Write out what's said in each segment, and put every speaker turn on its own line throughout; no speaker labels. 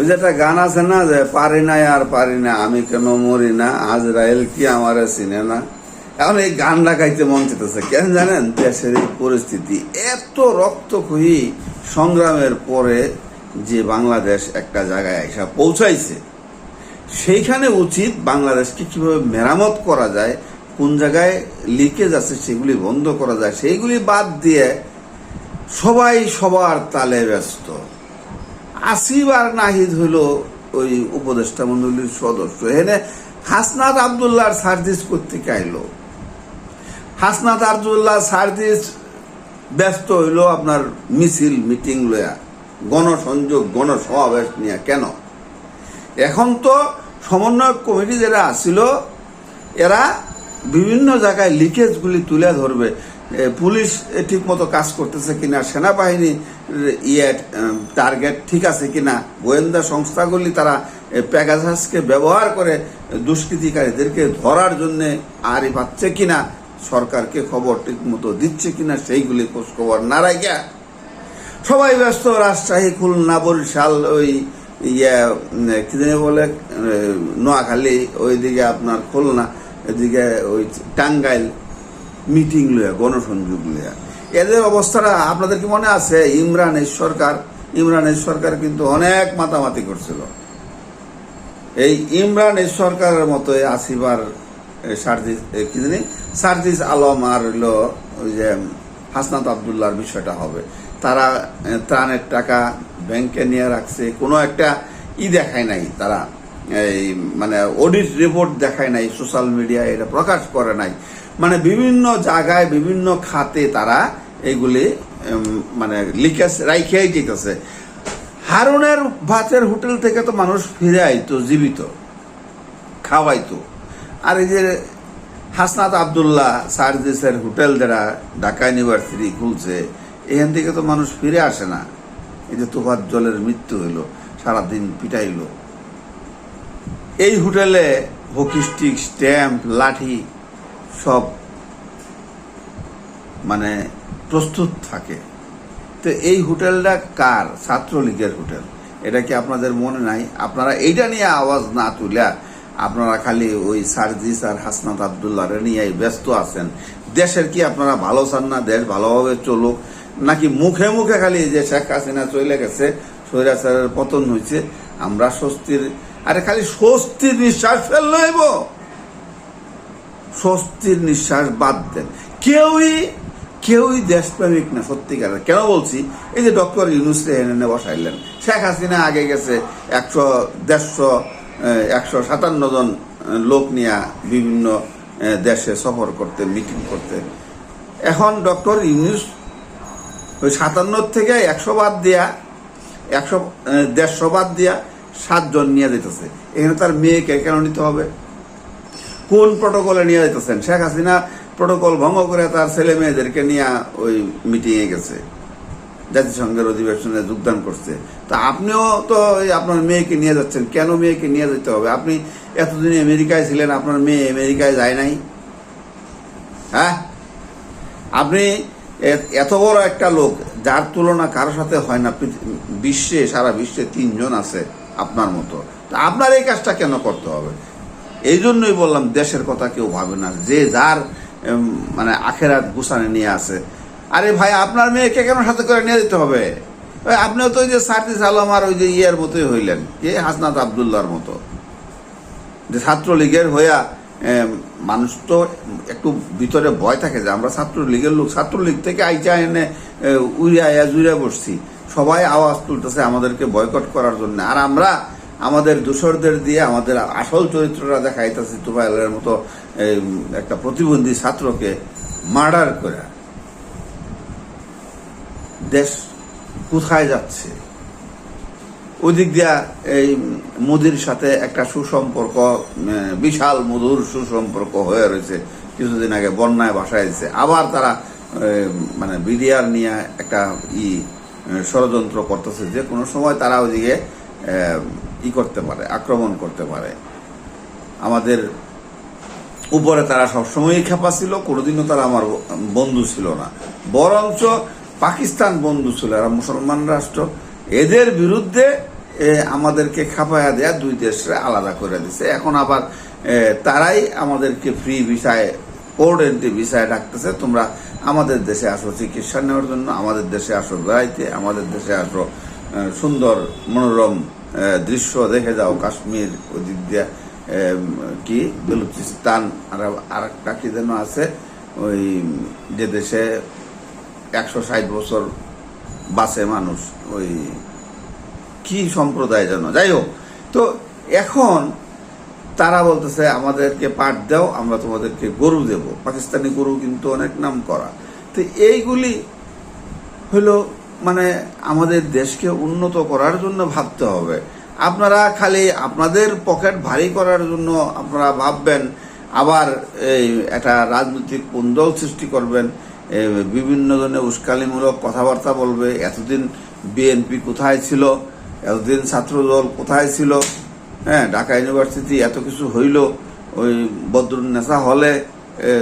ওই যে একটা গান আছে না যে, পারি না আর পারি না, আমি কেন মরি না? আজরাইল কি আমারে চিনে না? এখন এই গানটা গাইতে মন চেতেছে। কেন জানেন? দেশের এই পরিস্থিতি এত রক্তক্ষয়ী সংগ্রামের পরে যে বাংলাদেশ একটা জায়গায় এসে পৌঁছাইছে। সেইখানে উচিত বাংলাদেশকে কীভাবে মেরামত করা যায়, কোন জায়গায় লিকেজ আছে সেগুলি বন্ধ করা যায়, সেইগুলি বাদ দিয়ে সবাই সবার তালে ব্যস্ত। আসিফ আর নাহিদ হইল ওই উপদেষ্টা মন্ডলীর সদস্য। এখানে হাসনাত আবদুল্লাহর সার্জিস করতে আইলো। হাসনাত আবদুল্লাহ সার্জিস ব্যস্ত হইল আপনার মিছিল, মিটিং লয়া গণসংযোগ, গণসমাবেশ নিয়ে কেন? এখন তো সমন্বয়ক কমিটি যারা আসিল এরা বিভিন্ন জায়গায় লিকেজগুলি তুলে ধরবে। পুলিশ ঠিক মতো কাজ করতেছে কিনা, সেনাবাহিনী ইয়ে টার্গেট ঠিক আছে কিনা, গোয়েন্দা সংস্থাগুলি তারা প্যাগাসাসকে ব্যবহার করে দুষ্কৃতিকারীদেরকে ধরার জন্যে আরই পাচ্ছে কিনা, সরকারকে খবর ঠিক মতো দিচ্ছে কিনা, সেইগুলি খোঁজ খবর না রাখা সবাই ব্যস্ত, রাজশাহী, খুলনা, বরিশাল, ওই ইয়ে কি বলে নোয়াখালী, ওইদিকে আপনার খুলনা, এদিকে ওই টাঙ্গাইল মিটিং লইয়া, গণসংযোগ লইয়া। এদের অবস্থাটা আপনাদের কি মনে আছে? ইমরানের সরকার ইমরানের সরকার কিন্তু অনেক মাতামাতি করছিল। এই ইমরানের সরকারের মতো আসিবার সার্জিস কি জানি? সার্জিস আলম আর হইল ওই যে হাসনাত আবদুল্লার বিষয়টা হবে। তারা ত্রাণের টাকা ব্যাংকে নিয়ে রাখছে। কোনো একটা ই দেখায় নাই তারা। এই মানে অডিট রিপোর্ট দেখায় নাই সোশ্যাল মিডিয়ায় এটা প্রকাশ করে নাই। মানে বিভিন্ন জায়গায়, বিভিন্ন খাতে তারা এগুলি মানে লিকেজ রাইখেই যেতেছে। হারুনের ভাতের হোটেল থেকে তো মানুষ ফিরে আইতো, জীবিত, খাওয়াইতো। আর এই যে হাসনাত আবদুল্লাহ সার্জিসের হোটেল যারা ঢাকা ইউনিভার্সিটি খুলছে, এখান থেকে তো মানুষ ফিরে আসে না। এই যে তোফাত জলের মৃত্যু হইল সারাদিন পিটাইলো। এই হোটেলে হকি স্টিক স্ট্যাম্প, লাঠি সব মানে প্রস্তুত থাকে। তো এই হোটেলটা কার? ছাত্রলীগের হোটেল। এটা কি আপনাদের মনে নাই? আপনারা এইটা নিয়ে আওয়াজ না তুলে আপনারা খালি ওই সার্জিস আর হাসনাত আবদুল্লাহ নিয়ে ব্যস্ত আছেন। দেশের কি আপনারা ভালো চান না? দেশ ভালোভাবে চলুক। নাকি মুখে মুখে খালি যে শেখ হাসিনা চলে গেছে, স্বৈরাচারের পতন হয়েছে, আমরা স্বস্তির আরে খালি স্বস্তির নিঃশ্বাস ফেলল স্বস্তির নিঃশ্বাস বাদ দেন। কেউই কেউই দেশপ্রেমিক না সত্যিকার কেন বলছি? এই যে ডক্টর ইউনুস এনে বসাইলেন। শেখ হাসিনা আগে গেছে একশো, দেড়শো একশো সাতান্ন জন লোক নিয়ে বিভিন্ন দেশে সফর করতে মিটিং করতে। এখন ডক্টর ইউনুস ওই সাতান্ন থেকে একশো বাদ দিয়া, একশো দেড়শো বাদ দিয়া সাতজন নিয়ে যেতেছে। এখানে তার মেয়েকে কেন নিতে হবে? কোন প্রটোকলে নিয়ে যেতেছেন শেখ হাসিনা প্রটোকল ভঙ্গ করে তার ছেলে মেয়েদেরকে নিয়ে ওই মিটিংয়ে গেছে। জাতিসংঘের অধিবেশনে যোগদান করছে। তা আপনিও তো আপনার মেয়েকে নিয়ে যাচ্ছেন। কেন মেয়েকে নিয়ে যেতে হবে? আপনি এতদিন আমেরিকায় ছিলেন, আপনার মেয়ে আমেরিকায় যায় নাই? হ্যাঁ? আপনি এত বড় একটা লোক, যার তুলনা কারোর সাথে হয় না। বিশ্বে, সারা বিশ্বে তিনজন আছে আপনার মতো। তা আপনার এই কাজটা কেন করতে হবে? এই জন্যই বললাম, দেশের কথা কেউ ভাবে না। যে যার মানে আখেরাত গুছানে নিয়ে আসে আরে ভাই, আপনার মেয়েকে কেন সাথে করে নিয়ে যেতে হবে? আপনিও তো ওই যে সার্জিস আলম আর ওই যে ইয়ের মতোই হইলেন। কে? হাসনাত আবদুল্লাহর মতো। যে ছাত্রলীগের হইয়া মানুষ তো একটু ভিতরে ভয় থাকে যে আমরা ছাত্রলীগের লোক। ছাত্রলীগ থেকে আইচা এনে উড়িয়া জুড়ে বসছি। সবাই আওয়াজ তুলতেছে আমাদেরকে বয়কট করার জন্য। আর আমরা আমাদের দূষরদের দিয়ে আমাদের আসল চরিত্রটা দেখাইতেছে তুফাইলের মতো একটা প্রতিবন্ধী ছাত্রকে মার্ডার করে দেশ কোথায় যাচ্ছে? ওদিক দিয়া এই মোদির সাথে একটা সুসম্পর্ক বিশাল মধুর সুসম্পর্ক হয়ে রয়েছে। কিছুদিন আগে বন্যায় বাসায় দিচ্ছে আবার তারা মানে বিডিআর নিয়ে একটা ই ষড়যন্ত্র করতেছে। যে কোনো সময় তারা উম, ই করতে পারে, আক্রমণ করতে পারে। আমাদের উপরে তারা সবসময়ই খেপা ছিল, কোনোদিনও তারা আমার বন্ধু ছিল না। বরঞ্চ পাকিস্তান বন্ধু ছিল, এরা মুসলমান রাষ্ট্র। এদের বিরুদ্ধে আমাদেরকে খাপায়া দেয়া দুই দেশে আলাদা করে দিছে। এখন আবার তারাই আমাদেরকে ফ্রি ভিসায় পোর্ট এন্ট্রি ভিসায় ডাকতেছে, তোমরা আমাদের দেশে আসো, চিকিৎসা নেওয়ার জন্য আমাদের দেশে আসো, বেড়াইতে, আমাদের দেশে আসো সুন্দর, মনোরম দৃশ্য দেখে যাও, কাশ্মীর ওই দিক দিয়ে কি, বেলুচিস্তান, আর আর একটা কি যেন আছে, ওই, যে দেশে একশো ষাট বছর বাসে মানুষ, ওই, কি সম্প্রদায় যেন। যাই হোক, তো এখন তারা বলতেছে, আমাদেরকে পাট দাও, আমরা তোমাদেরকে গরু দেব। পাকিস্তানি গরু কিন্তু অনেক নাম করা। তো এইগুলি হলো মানে আমাদের দেশকে উন্নত করার জন্য ভাবতে হবে। আপনারা খালি আপনাদের পকেট ভারী করার জন্য আপনারা ভাববেন, আবার এই একটা রাজনৈতিক কুন্দল সৃষ্টি করবেন বিভিন্ন ধরনের উস্কালিমূলক কথাবার্তা বলবে, এতদিন বিএনপি কোথায় ছিল, এতদিন ছাত্রদল কোথায় ছিল হ্যাঁ ঢাকা ইউনিভার্সিটি এত কিছু হইল, ওই বদরুন্নেসা হলে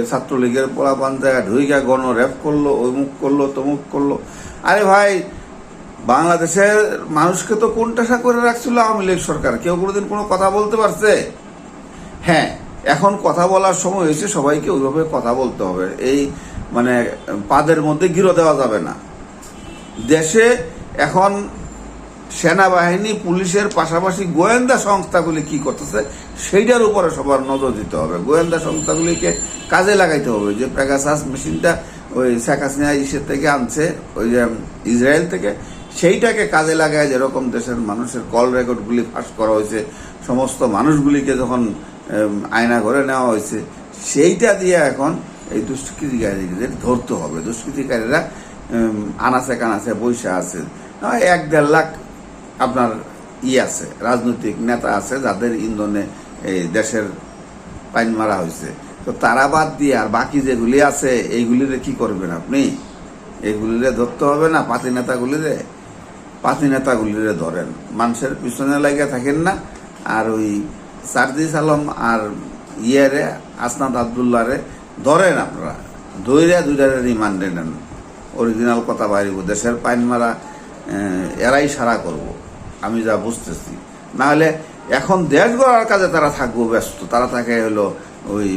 ছাত্রলীগের পোলা পান্তায় ঢুইকা গণ র্যাপ করল মুখ করল, তমুক করল। আরে ভাই, বাংলাদেশের মানুষকে তো কোনটাশা করে রাখছিল আওয়ামী লীগ সরকার। কেউ কোনোদিন কোনো কথা বলতে পারছে? হ্যাঁ এখন কথা বলার সময় হয়েছে সবাইকে ওইভাবে কথা বলতে হবে। এই মানে পাদের মধ্যে গিরো দেওয়া যাবে না। দেশে এখন সেনাবাহিনী, পুলিশের পাশাপাশি গোয়েন্দা সংস্থাগুলি কি করতেছে, সেইটার উপরে সবার নজর দিতে হবে। গোয়েন্দা সংস্থাগুলিকে কাজে লাগাইতে হবে। যে প্যাগাসাস মেশিনটা ওই শেখ হাসিনা ইসের থেকে আনছে, ওই যে ইসরায়েল থেকে, সেইটাকে কাজে লাগায় যেরকম দেশের মানুষের কল রেকর্ডগুলি ফাঁস করা হয়েছে, সমস্ত মানুষগুলিকে যখন আয়না করে নেওয়া হয়েছে, সেইটা দিয়ে এখন এই দুষ্কৃতিকারীদের ধরতে হবে। দুষ্কৃতিকারীরা আনাচে কানাচে বৈশা আছে। এক দেড় লাখ আপনার ই আছে, রাজনৈতিক নেতা আছে যাদের ইন্ধনে এই দেশের পাইন মারা হয়েছে। তো তারা বাদ দিয়ে আর বাকি যেগুলি আছে, এইগুলিরে কি করবেন আপনি? এইগুলিরে ধরতে হবে না, পাতি নেতাগুলিরে? পাতি নেতাগুলিরে ধরেন। মানুষের পিছনে লাগিয়ে থাকেন না। আর ওই সারদিস আলম আর ইয়েরে, আসনাদ আবদুল্লারে ধরেন আপনারা। ধৈর্য দুইটারে রিমান্ডে নেন। অরিজিনাল কথা বাইরিব দেশের পাইন মারা এরাই সারা করব। আমি যা বুঝতেছি। না হলে এখন দেশ গড়ার কাজে তারা থাকব ব্যস্ত। তারা থাকে হলো ওই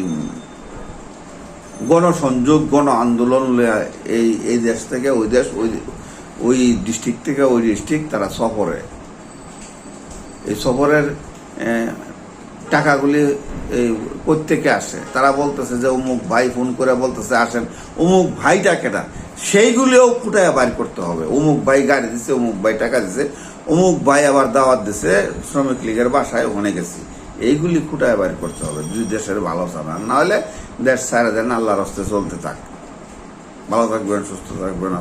গণসংযোগ, গণ আন্দোলন এই এই দেশ থেকে ওই দেশ, ওই ওই ডিস্ট্রিক্ট থেকে ওই ডিস্ট্রিক্ট তারা সফরে। এই সফরের টাকাগুলি এই প্রত্যেকে আসে। তারা বলতেছে যে অমুক ভাই ফোন করে বলতেছে, আসেন, অমুক ভাইটা কেটা সেইগুলিও ফুটায় বাইর করতে হবে। অমুক ভাই গাড়ি দিছে, অমুক ভাই টাকা দিছে। অমুক ভাই আবার দাওয়াত দিছে, শ্রমিক লীগের বাসায় ওখানে গেছি। এইগুলি কুটায় বাইর করতে হবে, দুই দেশের ভালো চাবে না হলে দেশ সারা দেন, আল্লাহর হস্তে চলতে থাক। ভালো থাকবেন, সুস্থ থাকবেন